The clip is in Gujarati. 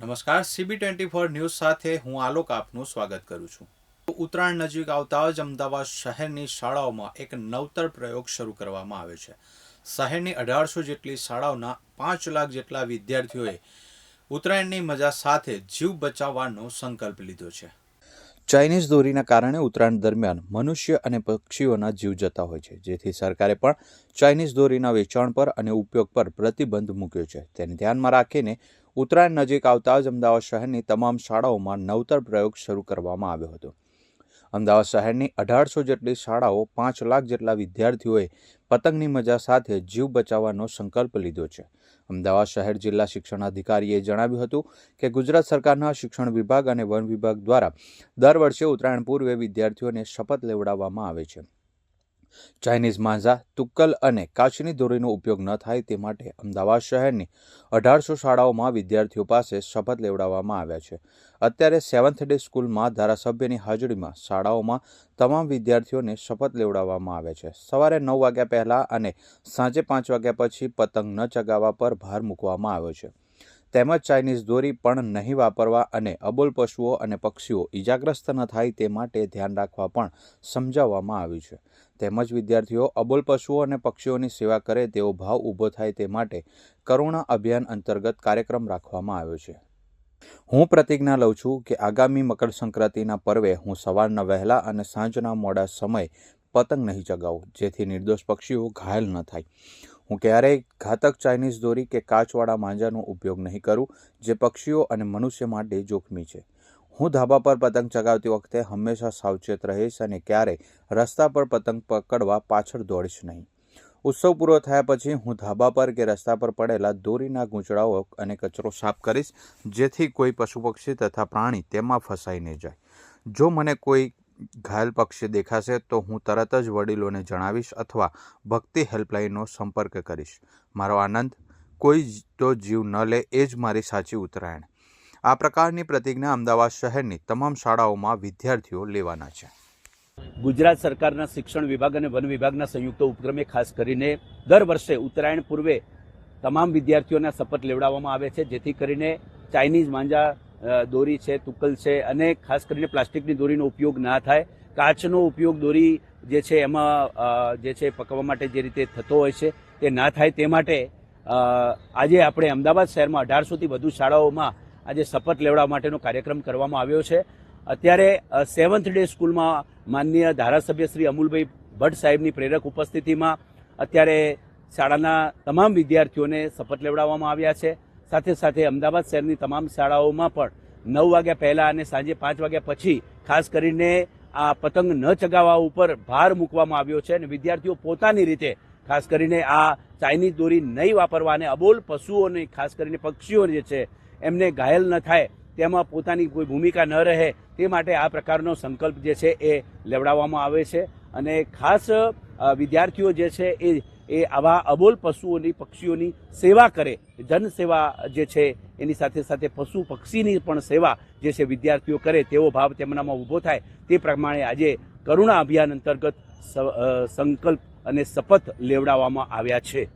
નમસ્કાર સીબી ટ્વેન્ટી ફોર ન્યૂઝ સાથે હું આલોક આપનું સ્વાગત કરું છું. ઉત્તરાયણ નજીક આવતા જ અમદાવાદ શહેરની શાળાઓમાં એક નવતર પ્રયોગ શરૂ કરવામાં આવ્યો છે. શહેરની અઢારસો જેટલી શાળાઓના પાંચ લાખ જેટલા વિદ્યાર્થીઓએ ઉત્તરાયણની મજા સાથે જીવ બચાવવાનો સંકલ્પ લીધો છે. ચાઇનીઝ દોરીના કારણે ઉત્તરાયણ દરમિયાન મનુષ્ય અને પક્ષીઓના જીવ જતા હોય છે. જેથી સરકારે પણ ચાઇનીઝ દોરીના વેચાણ પર અને ઉપયોગ પર પ્રતિબંધ મૂક્યો છે. તેને ધ્યાનમાં રાખીને ઉત્તરાયણ નજીક આવતા જ અમદાવાદ શહેરની તમામ શાળાઓમાં નવતર પ્રયોગ શરૂ કરવામાં આવ્યો હતો. અમદાવાદ શહેરની અઢારસો જેટલી શાળાઓ પાંચ લાખ જેટલા વિદ્યાર્થીઓએ પતંગની મજા સાથે જીવ બચાવવાનો સંકલ્પ લીધો છે. અમદાવાદ શહેર જિલ્લા શિક્ષણાધિકારીએ જણાવ્યું હતું કે ગુજરાત સરકારના શિક્ષણ વિભાગ અને વન વિભાગ દ્વારા દર વર્ષે ઉત્તરાયણ પૂર્વે વિદ્યાર્થીઓને શપથ લેવડાવવામાં આવે છે. ચાઇનીઝ માંઝા, તુક્કલ અને કાચની દોરીનો ઉપયોગ ન થાય તે માટે અમદાવાદ શહેરની અઢારસો શાળાઓમાં વિદ્યાર્થીઓ પાસે શપથ લેવડાવવામાં આવ્યા છે. અત્યારે સેવન્થ ડે સ્કૂલમાં ધારાસભ્યની હાજરીમાં શાળાઓમાં તમામ વિદ્યાર્થીઓને શપથ લેવડાવવામાં આવે છે. સવારે નવ વાગ્યા પહેલાં અને સાંજે પાંચ વાગ્યા પછી પતંગ ન ચગાવવા પર ભાર મૂકવામાં આવ્યો છે. તેમજ ચાઇનીઝ દોરી પણ નહીં વાપરવા અને અબોલ પશુઓ અને પક્ષીઓ ઇજાગ્રસ્ત ન થાય તે માટે ધ્યાન રાખવા પણ સમજાવવામાં આવ્યું છે. તેમજ વિદ્યાર્થીઓ અબોલ પશુઓ અને પક્ષીઓની સેવા કરે તેવો ભાવ ઊભો થાય તે માટે કરુણા અભિયાન અંતર્ગત કાર્યક્રમ રાખવામાં આવ્યો છે. હું પ્રતિજ્ઞા લઉં છું કે આગામી મકર સંક્રાંતિના પર્વે હું સવારના વહેલા અને સાંજના મોડા સમય પતંગ નહીં ચગાવું, જેથી નિર્દોષ પક્ષીઓ ઘાયલ ન થાય. હું ક્યારેય ઘાતક ચાઇનીઝ દોરી કે કાચવાળા માંજાનો ઉપયોગ નહીં કરું, જે પક્ષીઓ અને મનુષ્ય માટે જોખમી છે. હું ધાબા પર પતંગ ચગાવતી વખતે હંમેશા સાવચેત રહીશ અને ક્યારેય રસ્તા પર પતંગ પકડવા પાછળ દોડીશ નહીં. ઉત્સવ પૂરો થયા પછી હું ધાબા પર કે રસ્તા પર પડેલા દોરીના ગૂંચળાઓ અને કચરો સાફ કરીશ, જેથી કોઈ પશુ પક્ષી તથા પ્રાણી તેમાં ફસાઈ નહીં જાય. જો મને કોઈ ઘાયલ પક્ષી દેખાશે, તો હું તરત જ વડીલોને જણાવીશ અથવા ભક્તિ હેલ્પલાઇનનો સંપર્ક કરીશ. મારો આનંદ, કોઈ તો જીવ ન લે, એ જ મારી સાચી ઉત્તરાયણ. આ પ્રકારની પ્રતિજ્ઞા અમદાવાદ શહેરની તમામ શાળાઓમાં વિદ્યાર્થીઓ લેવાના છે. ગુજરાત સરકારના શિક્ષણ વિભાગ અને વન વિભાગના સંયુક્ત ઉપક્રમે ખાસ કરીને દર વર્ષે ઉત્તરાયણ પૂર્વે તમામ વિદ્યાર્થીઓના શપથ લેવડાવવામાં આવે છે, જેથી કરીને ચાઇનીઝ માંજા દોરી છે તુકલ છે અને ખાસ કરીને પ્લાસ્ટિકની દોરીનો ઉપયોગ ના થાય. કાચનો ઉપયોગ દોરી જે છે એમાં જે છે પકવવા માટે જે રીતે થતો હોય છે તે ના થાય. તે માટે આજે આપણે અમદાવાદ શહેરમાં અઢારસોથી વધુ શાળાઓમાં આજે શપથ લેવડાવવા માટેનો કાર્યક્રમ કરવામાં આવ્યો છે. અત્યારે સેવન્થ ડે સ્કૂલમાં માનનીય ધારાસભ્ય શ્રી અમુલભાઈ ભટ્ટ સાહેબની પ્રેરક ઉપસ્થિતિમાં અત્યારે શાળાના તમામ વિદ્યાર્થીઓને શપથ લેવડાવવામાં આવ્યા છે. સાથે સાથે અમદાવાદ શહેરની તમામ શાળાઓમાં પણ નવ વાગ્યા પહેલાં અને સાંજે પાંચ વાગ્યા પછી ખાસ કરીને આ પતંગ ન ચગાવવા ઉપર ભાર મૂકવામાં આવ્યો છે અને વિદ્યાર્થીઓ પોતાની રીતે ખાસ કરીને આ ચાઇનીઝ દોરી નહીં વાપરવા અને અબોલ પશુઓને ખાસ કરીને પક્ષીઓ જે છે એમને ઘાયલ ન થાય, તેમાં પોતાની કોઈ ભૂમિકા ન રહે, તે માટે આ પ્રકારનો સંકલ્પ જે છે એ લેવડાવવામાં આવે છે. અને ખાસ વિદ્યાર્થીઓ જે છે એ એ આવા અબોલ પશુઓની, પક્ષીઓની સેવા કરે, જનસેવા જે છે એની સાથે સાથે પશુ પક્ષીની પણ સેવા જે છે વિદ્યાર્થીઓ કરે, તેવો ભાવ તેમનામાં ઊભો થાય, તે પ્રમાણે આજે કરુણા અભિયાન અંતર્ગત સંકલ્પ અને શપથ લેવડાવવામાં આવ્યા છે.